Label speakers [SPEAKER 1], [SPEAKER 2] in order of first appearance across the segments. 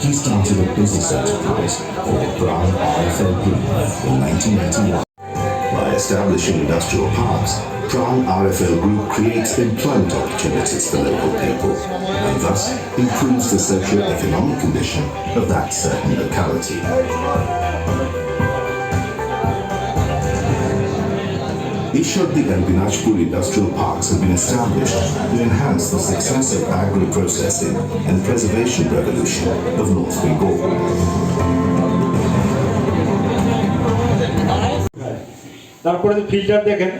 [SPEAKER 1] He started a business enterprise called Brown RFLP in 1991. By establishing industrial parks, Brown RFL Group creates employment opportunities for local people and thus improves the socio-economic condition of that certain locality. Ishodi the Binajpur industrial parks have been established to enhance the success of agro-processing and preservation revolution of North Bengal.
[SPEAKER 2] তারপরে যে filter দেখেন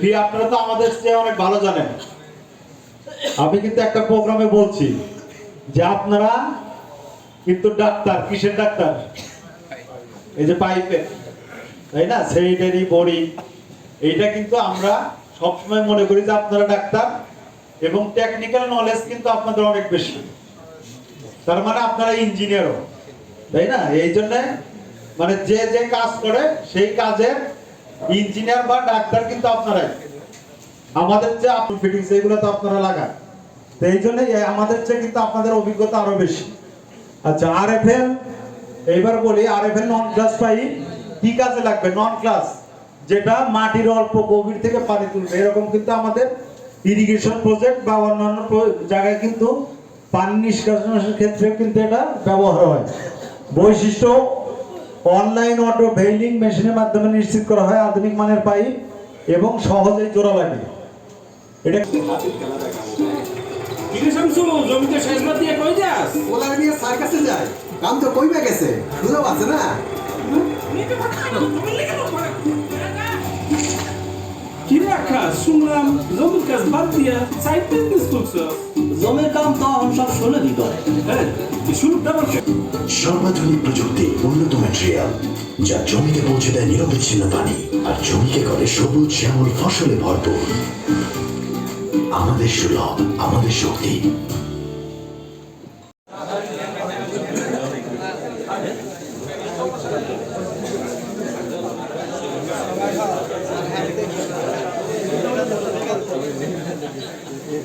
[SPEAKER 2] ফি আপনারা তো আমাদের চেয়ে অনেক ভালো জানেন। আমি কিন্তু একটা প্রোগ্রামে বলছি যে আপনারা কিন্তু ডাক্তার, কিসের ডাক্তার? এই যে পাইপে তাই না? সেইটারই বড়ি এইটা কিন্তু আমরা সবসময় মনে করি যে আপনারা ডাক্তার এবং টেকনিক্যাল নলেজ কিন্তু আপনাদের অনেক বেশি। তার মানে আপনারা ইঞ্জিনিয়ারও তাই না? এই জন্য মানে যে যে কাজ করে, সেই কাজের ইঞ্জিনিয়ার বা ডাক্তার কিন্তু আপনারাই। আমাদের যে আপনি ফিটিংস এগুলো তো আপনারা লাগান। তো এই জন্য আমাদের চেয়ে কিন্তু আপনাদের অভিজ্ঞতা আরও বেশি। আচ্ছা আর এফ এল এইবার বলি আর এফ এল নন ক্লাস পাই। কি কাজে লাগবে? নন ক্লাস যেটা মাটির অল্প গভীর থেকে পানি তুলবে। এরকম কিন্তু আমাদের ইরিগেশন প্রজেক্ট বা অন্যান্য জায়গায় কিন্তু পানি নিষ্কাশনের ক্ষেত্রে কিন্তু এটা ব্যবহার হয়। বৈশিষ্ট্য অনলাইন অটো ভেইলিং মেশিনের মাধ্যমে নিশ্চিত করা হয় আধুনিক মানের পাইপ এবং সহজেই জোড়া লাগে এটা
[SPEAKER 3] কিরে শামসু জমিতে শেষ বাদ দিয়ে কই যাস?
[SPEAKER 4] ওলার নিয়ে কাছে যায়। কাম তো কইবে গেছে। সুযোগ আছে না?
[SPEAKER 3] কিরে আকাশ শুনলাম জমির কাজ বাদ দিয়া সাইড বিজনেস করছস
[SPEAKER 5] জমির কাম তো এখন সব ষোলোই করে
[SPEAKER 3] হ্যাঁ শুরুটা আবার
[SPEAKER 6] সর্বাধুনিক প্রযুক্তি উন্নত ম্যাটেরিয়াল যা জমিতে পৌঁছে দেয় নিরবিচ্ছিন্ন পানি আর জমিকে করে সবুজ শ্যামল ফসলে ভরপুর। আমাদের সুলভ আমাদের শক্তি।